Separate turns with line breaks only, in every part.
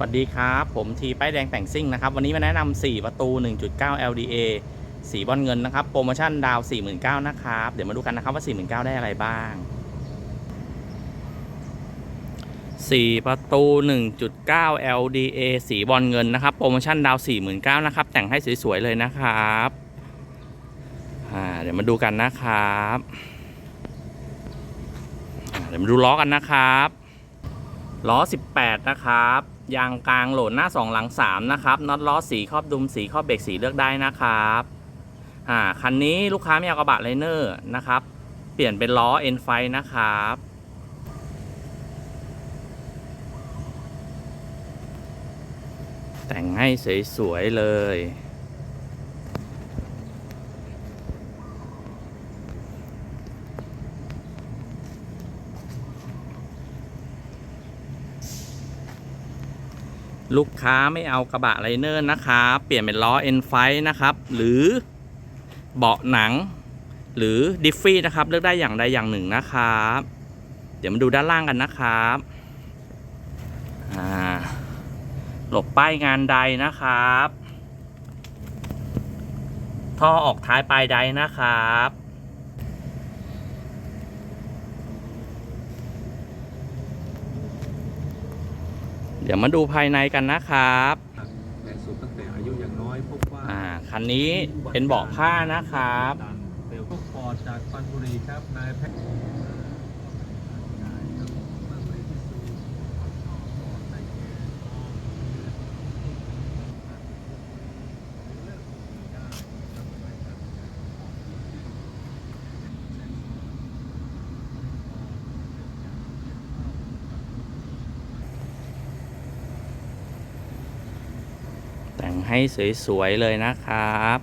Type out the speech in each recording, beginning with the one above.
วัสดีครับ ผมทีป้ายแดงแต่งซิ่งนะครับ วันนี้มาแนะนำ4 ประตู 1.9 LDA สีบอลเงินนะครับ โปรโมชั่นดาว 49,000นะครับ เดี๋ยวมาดูกันนะครับว่า 49,000ได้อะไรบ้าง 4 ประตู 1.9 LDA สีบอลเงินนะครับ โปรโมชั่นดาว 49,000นะครับ แต่งให้สวย ๆ เลยนะครับเดี๋ยวมาดูกันนะครับเดี๋ยวมาดูล้อกันนะครับล้อ 18 นะครับ ยางกลางโหลดหน้า 2 หลัง 3 นะครับน็อตล้อสีครอบดุมสีครอบเบรกสีเลือกได้นะครับอ่าคันนี้ลูกค้าไม่เอากระบะไลเนอร์นะครับ เปลี่ยนเป็นล้อเอ็นไฟนะครับแต่งให้สวย ๆ เลย ลูกค้าไม่เอากระบะไลเนอร์นะครับเปลี่ยนเป็นล้อเอ็นไฟนะครับ หรือเบาะหนัง หรือดิฟฟี่นะครับ เลือกได้อย่างใดอย่างหนึ่งนะครับ เดี๋ยวมาดูด้านล่างกันนะครับอ่าหลบป้ายงานใดนะครับ ท่อออกท้ายปลายใดนะครับ ดี๋ยวมาดูภายในกันนะครับ
แต่สุดตั้งแต่อายุอย่างน้อยพบว่า
อ่าคันนี้เป็นเบาะผ้านะครับ
เบลพวกปอดจากปันบุรีครับนายแพทย์
ให้สวยๆเลยนะครับ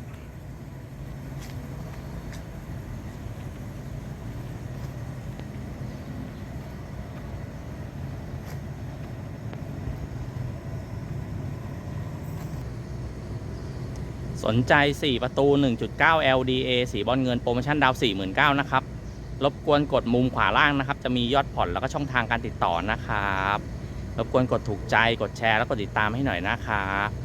สนใจ 4 ประตู 1.9 LDA สีบอลเงินโปรโมชั่นดาว 49,000นะครับ รบกวนกดมุมขวาล่างนะครับ จะมียอดผ่อนแล้วก็ช่องทางการติดต่อนะครับรบกวนกดถูกใจ กดแชร์ แล้วกดติดตามให้หน่อยนะครับ